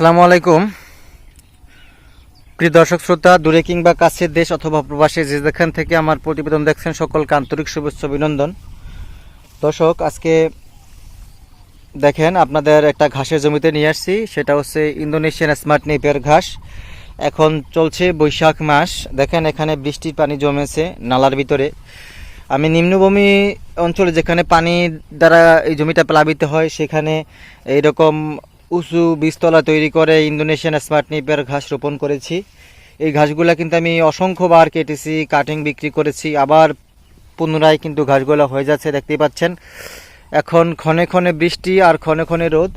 আসসালামু আলাইকুম। প্রিয় দর্শক, শ্রোতা, দূরে কিংবা কাছের দেশ অথবা প্রবাসী যে যেখান থেকে আমার প্রতিবেদন দেখছেন, সকলকে আন্তরিক শুভেচ্ছা, অভিনন্দন। দর্শক, আজকে দেখেন, আপনাদের একটা ঘাসের জমিতে নিয়ে আসছি। সেটা হচ্ছে ইন্দোনেশিয়ান স্মার্ট নেপিয়ার ঘাস। এখন চলছে বৈশাখ মাস। দেখেন, এখানে বৃষ্টির পানি জমেছে নালার ভিতরে। আমি নিম্নভূমি অঞ্চলে যেখানে পানি দ্বারা এই জমিটা প্লাবিত হয়, সেখানে এইরকম উঁচু বীজতলা তৈরি করে ইন্দোনেশিয়ান স্মার্ট নিপের ঘাস রোপণ করেছি। এই ঘাসগুলা কিন্তু আমি অসংখ্যবার কেটেছি, কাটিং বিক্রি করেছি, আবার পুনরায় কিন্তু ঘাসগুলো হয়ে যাচ্ছে, দেখতেই পাচ্ছেন। এখন ক্ষণে ক্ষণে বৃষ্টি আর ক্ষণে ক্ষণে রোদ।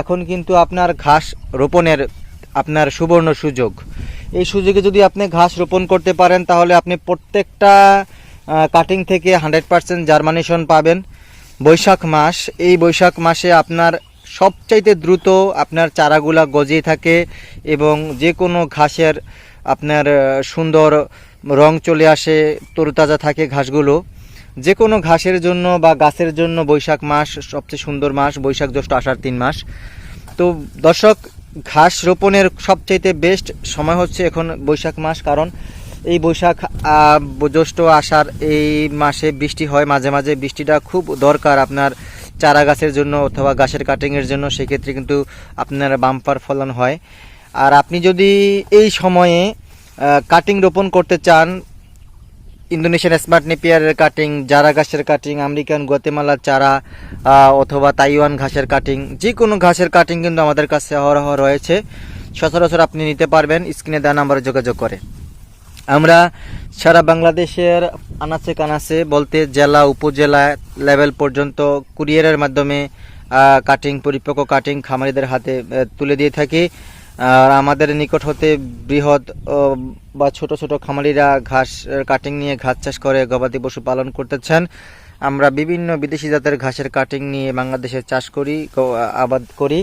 এখন কিন্তু আপনার ঘাস রোপণের আপনার সুবর্ণ সুযোগ। এই সুযোগে যদি আপনি ঘাস রোপণ করতে পারেন, তাহলে আপনি প্রত্যেকটা কাটিং থেকে হান্ড্রেড পার্সেন্ট জার্মানেশন পাবেন। বৈশাখ মাস, এই বৈশাখ মাসে আপনার সবচাইতে দ্রুত আপনার চারাগুলা গজিয়ে থাকে এবং যে কোনো ঘাসের আপনার সুন্দর রং চলে আসে, তরুতাজা থাকে ঘাসগুলো। যে কোনো ঘাসের জন্য বা গাছের জন্য বৈশাখ মাস সবচেয়ে সুন্দর মাস, বৈশাখ জ্যৈষ্ঠ আষাঢ় তিন মাস। তো দর্শক, ঘাস রোপণের সবচাইতে বেস্ট সময় হচ্ছে এখন বৈশাখ মাস, কারণ এই বৈশাখ জ্যৈষ্ঠ আষাঢ় এই মাসে বৃষ্টি হয়, মাঝে মাঝে বৃষ্টিটা খুব দরকার আপনার চারা গাছের জন্য অথবা গাছের কাটিংয়ের জন্য সেক্ষেত্রে কিন্তু আপনার বাম্পার ফলন হয়। আর আপনি যদি এই সময়ে কাটিং রোপণ করতে চান ইন্দোনেশিয়ান স্মার্ট নেপিয়ারের কাটিং জারা ঘাসের কাটিং আমেরিকান গোতেমালার চারা অথবা তাইওয়ান ঘাসের কাটিং যে কোনো ঘাসের কাটিং কিন্তু আমাদের কাছে অহরহ রয়েছে। সচরাচর আপনি নিতে পারবেন, স্ক্রিনে দেওয়া নাম্বারে যোগাযোগ করে। আমরা সারা বাংলাদেশের আনাচে কানাচে বলতে জেলা, উপজেলা লেভেল পর্যন্ত কুরিয়ারের মাধ্যমে কাটিং পরিপক্ক কাটিং খামারিদের হাতে তুলে দিয়ে থাকি। আর আমাদের নিকট হতে বৃহৎ বা ছোট ছোট খামারিরা ঘাস কাটিং নিয়ে ঘাস চাষ করে, গবাদি পশু পালন করতেছেন আমরা বিভিন্ন বিদেশি জাতের ঘাসের কাটিং নিয়ে বাংলাদেশে চাষ করি আবাদ করি।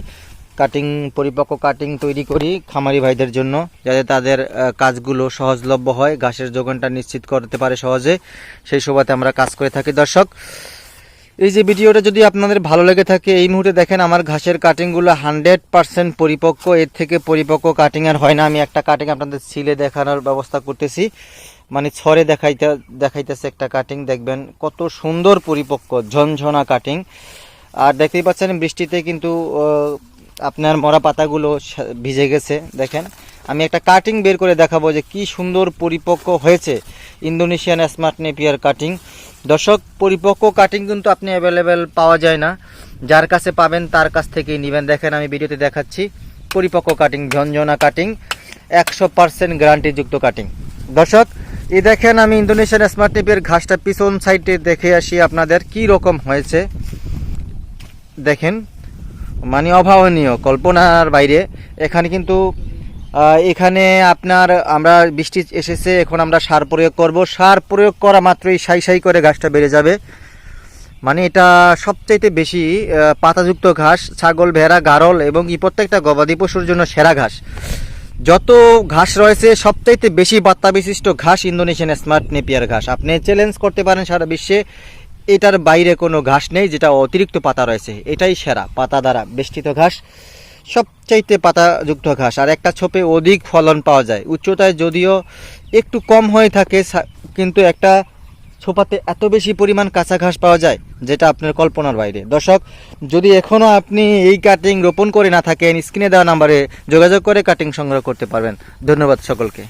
কাটিং পরিপক্ক কাটিং তৈরি করি খামারি ভাইদের জন্য, যাতে তাদের কাজগুলো সহজলভ্য হয়, ঘাসের যোগানটা নিশ্চিত করতে পারে সহজে, সেই সুবাদে আমরা কাজ করে থাকি। দর্শক, এই যে ভিডিওটা যদি আপনাদের ভালো লেগে থাকে, এই মুহূর্তে দেখেন আমার ঘাসের কাটিংগুলো হান্ড্রেড পার্সেন্ট পরিপক্ক, এর থেকে পরিপক্ক কাটিং আর হয় না। আমি একটা কাটিং আপনাদের ছিলে দেখানোর ব্যবস্থা করতেছি। মানে ছড়ে দেখাইতে, দেখাইতেছে একটা কাটিং দেখবেন কত সুন্দর পরিপক্ক, ঝনঝনা কাটিং আর দেখতেই পাচ্ছেন বৃষ্টিতে কিন্তু আপনার মরা পাতাগুলো ভিজে গেছে, দেখেন। আমি একটা কাটিং বের করে দেখাবো যে কি সুন্দর পরিপক্ক হয়েছে ইন্দোনেশিয়ান স্মার্ট নেপিয়ার কাটিং দর্শক, পরিপক্ক কাটিং কিন্তু আপনি অ্যাভেলেবেল পাওয়া যায় না। যার কাছে পাবেন তার কাছ থেকেই নেবেন। দেখেন, আমি ভিডিওতে দেখাচ্ছি পরিপক্ক কাটিং ঝনঝনা কাটিং একশো পার্সেন্ট গ্যারান্টিযুক্ত কাটিং দর্শক এই দেখেন, আমি ইন্দোনেশিয়ান স্মার্ট নেপিয়ার ঘাসটা পিছন সাইডে দেখে আসি আপনাদের কি রকম হয়েছে। দেখেন মানে অভাবনীয়, কল্পনার বাইরে। এখানে কিন্তু এখানে আপনার আমরা বৃষ্টি এসেছে, এখন আমরা সার প্রয়োগ করব। সার প্রয়োগ করা মাত্রই সাই সাই করে ঘাসটা বেড়ে যাবে। মানে এটা সবচাইতে বেশি পাতাযুক্ত ঘাস, ছাগল, ভেড়া, গারল এবং এই প্রত্যেকটা গবাদি পশুর জন্য সেরা ঘাস। যত ঘাস রয়েছে, সবচাইতে বেশি পাত্তা বিশিষ্ট ঘাস ইন্দোনেশিয়ান স্মার্ট নেপিয়ার ঘাস। আপনি চ্যালেঞ্জ করতে পারেন সারা বিশ্বে। এটার বাইরে কোনো ঘাস নেই, যেটা অতিরিক্ত পাতা রয়েছে। এটাই সেরা, পাতা দ্বারা বেষ্টিত ঘাস, সবচাইতে পাতাযুক্ত ঘাস। আর একটা ছোপে অধিক ফলন পাওয়া যায়। উচ্চতায় যদিও একটু কম হয়ে থাকে কিন্তু একটা ছোপাতে এত বেশি পরিমাণ কাঁচা ঘাস পাওয়া যায়, যেটা আপনার কল্পনার বাইরে। দর্শক, যদি এখনও আপনি এই কাটিং রোপণ করে না থাকেন, স্ক্রিনে দেওয়া নাম্বারে যোগাযোগ করে কাটিং সংগ্রহ করতে পারবেন। ধন্যবাদ সকলকে।